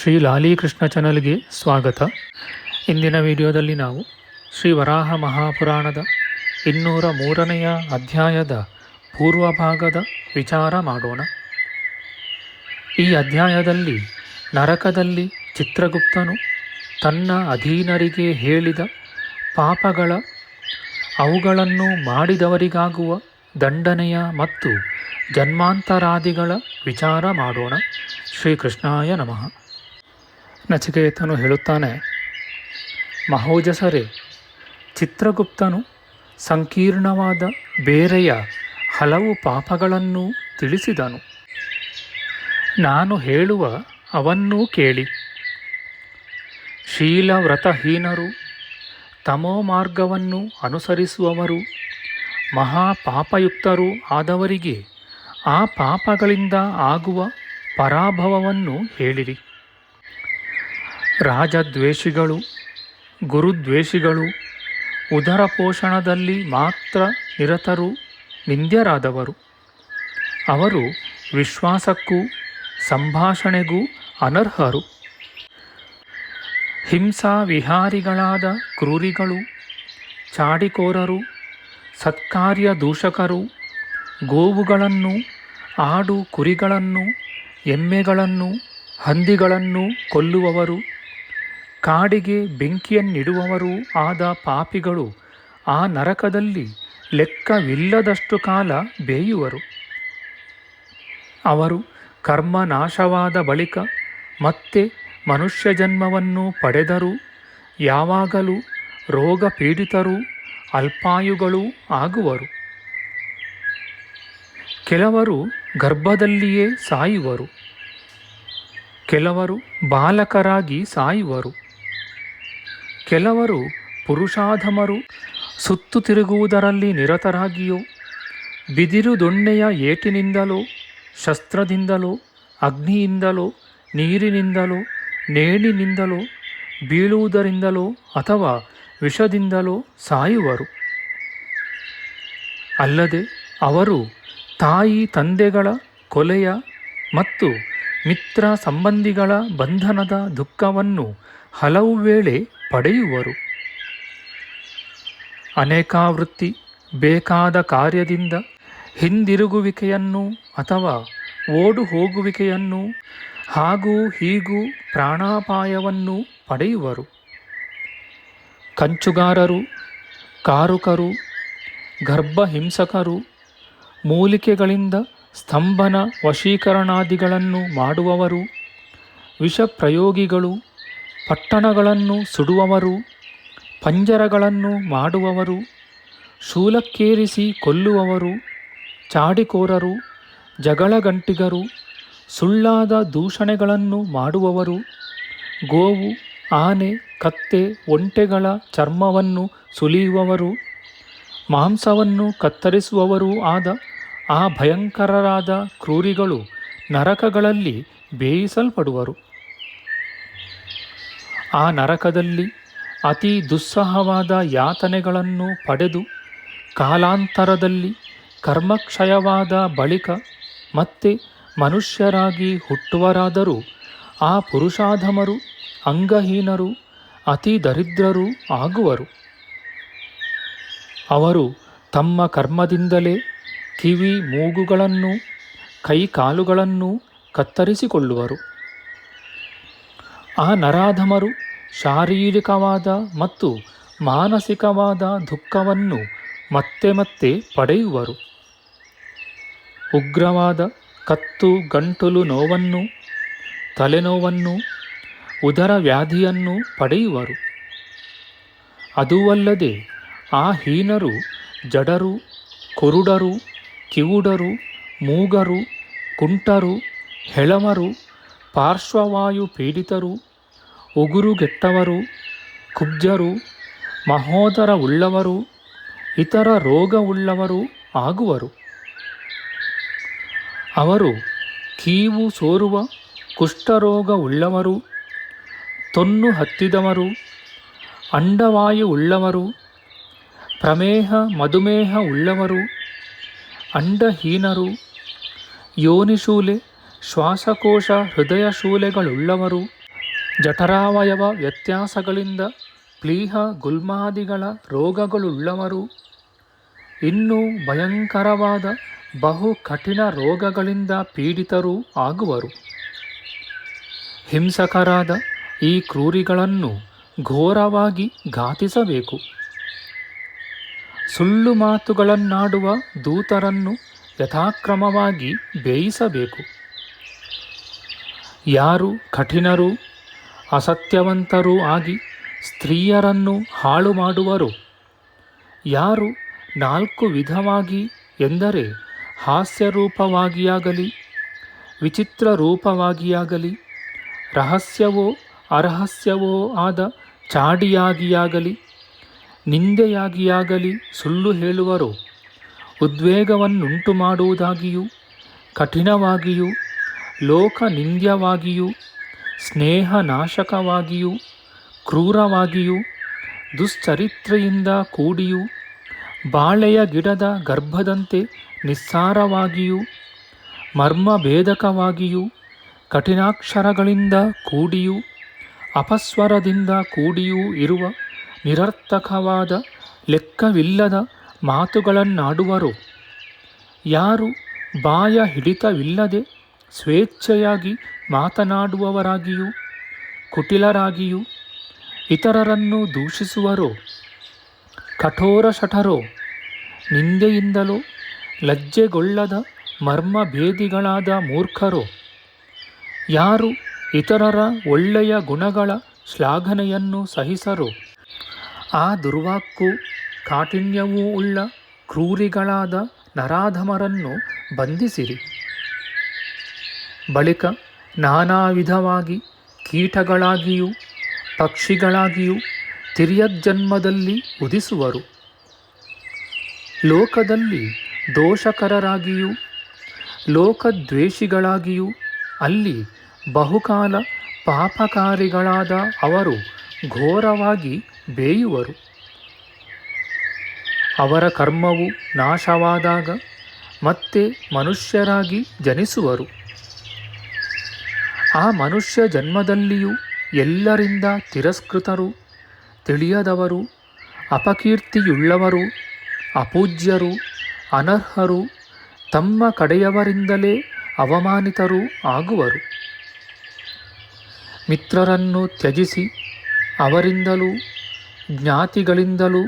ಶ್ರೀ ಲಾಲೀಕೃಷ್ಣ ಚಾನಲ್ಗೆ ಸ್ವಾಗತ. ಇಂದಿನ ವಿಡಿಯೋದಲ್ಲಿ ನಾವು ಶ್ರೀ ವರಾಹ ಮಹಾಪುರಾಣದ ಇನ್ನೂರ ಮೂರನೆಯ ಅಧ್ಯಾಯದ ಪೂರ್ವಭಾಗದ ವಿಚಾರ ಮಾಡೋಣ. ಈ ಅಧ್ಯಾಯದಲ್ಲಿ ನರಕದಲ್ಲಿ ಚಿತ್ರಗುಪ್ತನು ತನ್ನ ಅಧೀನರಿಗೆ ಹೇಳಿದ ಪಾಪಗಳ ಅವುಗಳನ್ನು ಮಾಡಿದವರಿಗಾಗುವ ದಂಡನೆಯ ಮತ್ತು ಜನ್ಮಾಂತರಾದಿಗಳ ವಿಚಾರ ಮಾಡೋಣ. ಶ್ರೀಕೃಷ್ಣಾಯ ನಮಃ. ನಚಿಕೇತನು ಹೇಳುತ್ತಾನೆ, ಮಹೋಜಸರೇ, ಚಿತ್ರಗುಪ್ತನು ಸಂಕೀರ್ಣವಾದ ಬೇರೆಯ ಹಲವು ಪಾಪಗಳನ್ನು ತಿಳಿಸಿದನು. ನಾನು ಹೇಳುವ ಅವನ್ನೂ ಕೇಳಿ. ಶೀಲವ್ರತಹೀನರು ತಮೋ ಮಾರ್ಗವನ್ನು ಅನುಸರಿಸುವವರು, ಮಹಾಪಾಪಯುಕ್ತರೂ ಆದವರಿಗೆ ಆ ಪಾಪಗಳಿಂದ ಆಗುವ ಪರಾಭವವನ್ನು ಹೇಳಿರಿ. ರಾಜದ್ವೇಷಿಗಳು, ಗುರುದ್ವೇಷಿಗಳು ಉದರ ಪೋಷಣದಲ್ಲಿ ಮಾತ್ರ ನಿರತರು, ನಿಂದ್ಯರಾದವರು. ಅವರು ವಿಶ್ವಾಸಕ್ಕೂ, ಸಂಭಾಷಣೆಗೂ ಅನರ್ಹರು. ಹಿಂಸಾ ವಿಹಾರಿಗಳಾದ ಕ್ರೂರಿಗಳು, ಚಾಡಿಕೋರರು ಸತ್ಕಾರ್ಯ ದೂಷಕರು ಗೋವುಗಳನ್ನು ಆಡು ಕುರಿಗಳನ್ನು ಎಮ್ಮೆಗಳನ್ನು, ಹಂದಿಗಳನ್ನು ಕೊಲ್ಲುವವರು. ಕಾಡಿಗೆ ಬೆಂಕಿಯನ್ನಿಡುವವರೂ ಆದ ಪಾಪಿಗಳು ಆ ನರಕದಲ್ಲಿ ಲೆಕ್ಕವಿಲ್ಲದಷ್ಟು ಕಾಲ ಬೇಯುವರು. ಅವರು ಕರ್ಮ ನಾಶವಾದ ಬಳಿಕ ಮತ್ತೆ ಮನುಷ್ಯ ಜನ್ಮವನ್ನು ಪಡೆದರೂ, ಯಾವಾಗಲೂ ರೋಗ ಪೀಡಿತರೂ ಅಲ್ಪಾಯುಗಳೂ ಆಗುವರು. ಕೆಲವರು ಗರ್ಭದಲ್ಲಿಯೇ ಸಾಯುವರು. ಕೆಲವರು ಬಾಲಕರಾಗಿ ಸಾಯುವರು. ಕೆಲವರು ಪುರುಷಾಧಮರು, ಸುತ್ತು ತಿರುಗುವುದರಲ್ಲಿ ನಿರತರಾಗಿಯೋ, ಬಿದಿರು ದೊಣ್ಣೆಯ ಏಟಿನಿಂದಲೋ, ಶಸ್ತ್ರದಿಂದಲೋ, ಅಗ್ನಿಯಿಂದಲೋ, ನೀರಿನಿಂದಲೋ, ನೇಣಿನಿಂದಲೋ, ಬೀಳುವುದರಿಂದಲೋ ಅಥವಾ ವಿಷದಿಂದಲೋ ಸಾಯುವರು. ಅಲ್ಲದೆ ಅವರು ತಾಯಿ ತಂದೆಗಳ ಕೊಲೆಯ ಮತ್ತು ಮಿತ್ರ ಸಂಬಂಧಿಗಳ ಬಂಧನದ ದುಃಖವನ್ನು ಹಲವು ವೇಳೆ ಪಡೆಯುವರು. ಅನೇಕಾವೃತ್ತಿ ಬೇಕಾದ ಕಾರ್ಯದಿಂದ ಹಿಂದಿರುಗುವಿಕೆಯನ್ನು ಅಥವಾ ಓಡು ಹೋಗುವಿಕೆಯನ್ನು ಹಾಗೂ ಹೀಗೂ ಪ್ರಾಣಾಪಾಯವನ್ನು ಪಡೆಯುವರು. ಕಂಚುಗಾರರು, ಕಾರುಕರು, ಗರ್ಭಹಿಂಸಕರು, ಮೂಲಿಕೆಗಳಿಂದ ಸ್ತಂಭನ ವಶೀಕರಣಾದಿಗಳನ್ನು ಮಾಡುವವರು, ವಿಷಪ್ರಯೋಗಿಗಳು ಪಟ್ಟಣಗಳನ್ನು ಸುಡುವವರು, ಪಂಜರಗಳನ್ನು ಮಾಡುವವರು, ಶೂಲಕ್ಕೇರಿಸಿ ಕೊಲ್ಲುವವರು, ಚಾಡಿಕೋರರು, ಜಗಳಗಂಟಿಗರು, ಸುಳ್ಳಾದ ದೂಷಣೆಗಳನ್ನು ಮಾಡುವವರು, ಗೋವು, ಆನೆ, ಕತ್ತೆ, ಒಂಟೆಗಳ ಚರ್ಮವನ್ನು ಸುಲಿಯುವವರು, ಮಾಂಸವನ್ನು ಕತ್ತರಿಸುವವರೂ ಆದ ಆ ಭಯಂಕರರಾದ ಕ್ರೂರಿಗಳು ನರಕಗಳಲ್ಲಿ ಬೇಯಿಸಲ್ಪಡುವರು. ಆ ನರಕದಲ್ಲಿ ಅತಿ ದುಸ್ಸಹವಾದ ಯಾತನೆಗಳನ್ನು ಪಡೆದು ಕಾಲಾಂತರದಲ್ಲಿ ಕರ್ಮಕ್ಷಯವಾದ ಬಳಿಕ ಮತ್ತೆ ಮನುಷ್ಯರಾಗಿ ಹುಟ್ಟುವರಾದರೂ ಆ ಪುರುಷಾಧಮರು, ಅಂಗಹೀನರು, ಅತಿ ದರಿದ್ರರೂ ಆಗುವರು. ಅವರು ತಮ್ಮ ಕರ್ಮದಿಂದಲೇ ಕಿವಿ ಮೂಗುಗಳನ್ನು ಕೈಕಾಲುಗಳನ್ನು ಕತ್ತರಿಸಿಕೊಳ್ಳುವರು. ಆ ನರಾಧಮರು ಶಾರೀರಿಕವಾದ ಮತ್ತು ಮಾನಸಿಕವಾದ ದುಃಖವನ್ನು ಮತ್ತೆ ಮತ್ತೆ ಪಡೆಯುವರು. ಉಗ್ರವಾದ ಕತ್ತು ಗಂಟಲು ನೋವನ್ನು, ತಲೆನೋವನ್ನು, ಉದರ ವ್ಯಾಧಿಯನ್ನು ಪಡೆಯುವರು. ಅದೂ ಅಲ್ಲದೆ ಆ ಹೀನರು ಜಡರು, ಕುರುಡರು, ಕಿವುಡರು, ಮೂಗರು, ಕುಂಟರು, ಹೆಳಮರು, ಪಾರ್ಶ್ವವಾಯು ಪೀಡಿತರು ಉಗುರುಗೆಟ್ಟವರು ಕುಬ್ಜರು ಮಹೋದರ ಉಳ್ಳವರು ಇತರ ರೋಗವುಳ್ಳವರು ಆಗುವರು. ಅವರು ಕೀವು ಸೋರುವ ಕುಷ್ಠರೋಗ ಉಳ್ಳವರು ತೊನ್ನು ಹತ್ತಿದವರು ಅಂಡವಾಯು ಉಳ್ಳವರು ಪ್ರಮೇಹ ಮಧುಮೇಹ ಉಳ್ಳವರು ಅಂಡಹೀನರು, ಯೋನಿಶೂಲೆ, ಶ್ವಾಸಕೋಶ ಹೃದಯ ಶೂಲೆಗಳುಳ್ಳವರು ಜಠರಾವಯವ ವ್ಯತ್ಯಾಸಗಳಿಂದ ಪ್ಲೀಹ ಗುಲ್ಮಾದಿಗಳ ರೋಗಗಳುಳ್ಳವರು. ಇನ್ನೂ ಭಯಂಕರವಾದ ಬಹು ಕಠಿಣ ರೋಗಗಳಿಂದ ಪೀಡಿತರೂ ಆಗುವರು. ಹಿಂಸಕರಾದ ಈ ಕ್ರೂರಿಗಳನ್ನು ಘೋರವಾಗಿ ಘಾತಿಸಬೇಕು. ಸುಳ್ಳು ಮಾತುಗಳನ್ನಾಡುವ ದೂತರನ್ನು ಯಥಾಕ್ರಮವಾಗಿ ಬೇಯಿಸಬೇಕು. ಯಾರು ಕಠಿಣರೂ ಅಸತ್ಯವಂತರೂ ಆಗಿ ಸ್ತ್ರೀಯರನ್ನು ಹಾಳು ಮಾಡುವರು ಯಾರು ನಾಲ್ಕು ವಿಧವಾಗಿ ಎಂದರೆ ಹಾಸ್ಯರೂಪವಾಗಿಯಾಗಲಿ ವಿಚಿತ್ರ ರೂಪವಾಗಿಯಾಗಲಿ ರಹಸ್ಯವೋ ಅರಹಸ್ಯವೋ ಆದ ಚಾಡಿಯಾಗಿಯಾಗಲಿ, ನಿಂದೆಯಾಗಿಯಾಗಲಿ ಸುಳ್ಳು ಹೇಳುವರು. ಉದ್ವೇಗವನ್ನುಂಟು ಮಾಡುವುದಾಗಿಯೂ ಕಠಿಣವಾಗಿಯೂ, ಲೋಕನಿಂದ್ಯವಾಗಿಯೂ ಸ್ನೇಹನಾಶಕವಾಗಿಯೂ, ಕ್ರೂರವಾಗಿಯೂ, ದುಶ್ಚರಿತ್ರೆಯಿಂದ ಕೂಡಿಯೂ, ಬಾಳೆಯ ಗಿಡದ ಗರ್ಭದಂತೆ ನಿಸ್ಸಾರವಾಗಿಯೂ, ಮರ್ಮಭೇದಕವಾಗಿಯೂ, ಕಠಿಣಾಕ್ಷರಗಳಿಂದ ಕೂಡಿಯೂ, ಅಪಸ್ವರದಿಂದ ಕೂಡಿಯೂ ಇರುವ ನಿರರ್ಥಕವಾದ, ಲೆಕ್ಕವಿಲ್ಲದ ಮಾತುಗಳನ್ನಾಡುವರು. ಯಾರು ಬಾಯ ಹಿಡಿತವಿಲ್ಲದೆ ಸ್ವೇಚ್ಛೆಯಾಗಿ ಮಾತನಾಡುವವರಾಗಿಯೂ, ಕುಟಿಲರಾಗಿಯೂ, ಇತರರನ್ನು ದೂಷಿಸುವರೋ, ಕಠೋರ ಶಠರೋ, ನಿಂದೆಯಿಂದಲೋ, ಲಜ್ಜೆಗೊಳ್ಳದ ಮರ್ಮಭೇದಿಗಳಾದ ಮೂರ್ಖರು, ಯಾರು ಇತರರ ಒಳ್ಳೆಯ ಗುಣಗಳ ಶ್ಲಾಘನೆಯನ್ನು ಸಹಿಸರು, ಆ ದುರ್ವಾಕ್ಕು ಕಾಠಿಣ್ಯವೂ ಉಳ್ಳ ಕ್ರೂರಿಗಳಾದ ನರಾಧಮರನ್ನು ಬಂಧಿಸಿರಿ. ಬಳಿಕ ನಾನಾ ವಿಧವಾಗಿ ಕೀಟಗಳಾಗಿಯೂ ಪಕ್ಷಿಗಳಾಗಿಯೂ ತಿರ್ಯಜ್ಜನ್ಮದಲ್ಲಿ ಉದಿಸುವರು. ಲೋಕದಲ್ಲಿ ದೋಷಕರರಾಗಿಯೂ ಲೋಕದ್ವೇಷಿಗಳಾಗಿಯೂ ಅಲ್ಲಿ ಬಹುಕಾಲ ಪಾಪಕಾರಿಗಳಾದ ಅವರು ಘೋರವಾಗಿ ಬೇಯುವರು. ಅವರ ಕರ್ಮವು ನಾಶವಾದಾಗ ಮತ್ತೆ ಮನುಷ್ಯರಾಗಿ ಜನಿಸುವರು. ಆ ಮನುಷ್ಯ ಜನ್ಮದಲ್ಲಿಯೂ ಎಲ್ಲರಿಂದ ತಿರಸ್ಕೃತರು, ತಿಳಿಯದವರು, ಅಪಕೀರ್ತಿಯುಳ್ಳವರು, ಅಪೂಜ್ಯರು, ಅನರ್ಹರು, ತಮ್ಮ ಕಡೆಯವರಿಂದಲೇ ಅವಮಾನಿತರು ಆಗುವರು. ಮಿತ್ರರನ್ನು ತ್ಯಜಿಸಿ ಅವರಿಂದಲೂ, ಜ್ಞಾತಿಗಳಿಂದಲೂ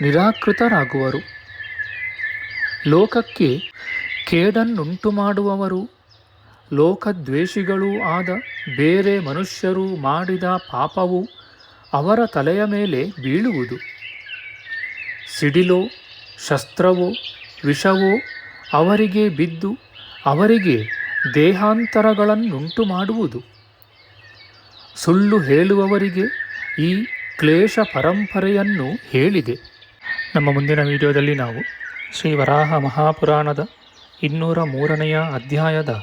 ನಿರಾಕೃತರಾಗುವರು. ಲೋಕಕ್ಕೆ ಕೇಡನ್ನುಂಟು ಮಾಡುವವರು ಲೋಕದ್ವೇಷಿಗಳೂ ಆದ ಬೇರೆ ಮನುಷ್ಯರು ಮಾಡಿದ ಪಾಪವು ಅವರ ತಲೆಯ ಮೇಲೆ ಬೀಳುವುದು. ಸಿಡಿಲೋ, ಶಸ್ತ್ರವೋ, ವಿಷವೋ ಅವರಿಗೆ ಬಿದ್ದು ಅವರಿಗೆ ದೇಹಾಂತರಗಳನ್ನುಂಟು ಮಾಡುವುದು ಸುಳ್ಳು ಹೇಳುವವರಿಗೆ ಈ ಕ್ಲೇಶ ಪರಂಪರೆಯನ್ನು ಹೇಳಿದೆ. ನಮ್ಮ ಮುಂದಿನ ವಿಡಿಯೋದಲ್ಲಿ ನಾವು ಶ್ರೀ ವರಾಹ ಮಹಾಪುರಾಣದ ಇನ್ನೂರ ಮೂರನೆಯ ಅಧ್ಯಾಯದ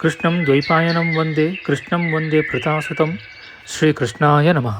ಕೃಷ್ಣಂ ದ್ವೈಪಾಯನಂ ವಂದೇ ಕೃಷ್ಣಂ ವಂದೇ ಪೃತಾಸುತಂ ಶ್ರೀಕೃಷ್ಣಾಯ ನಮಃ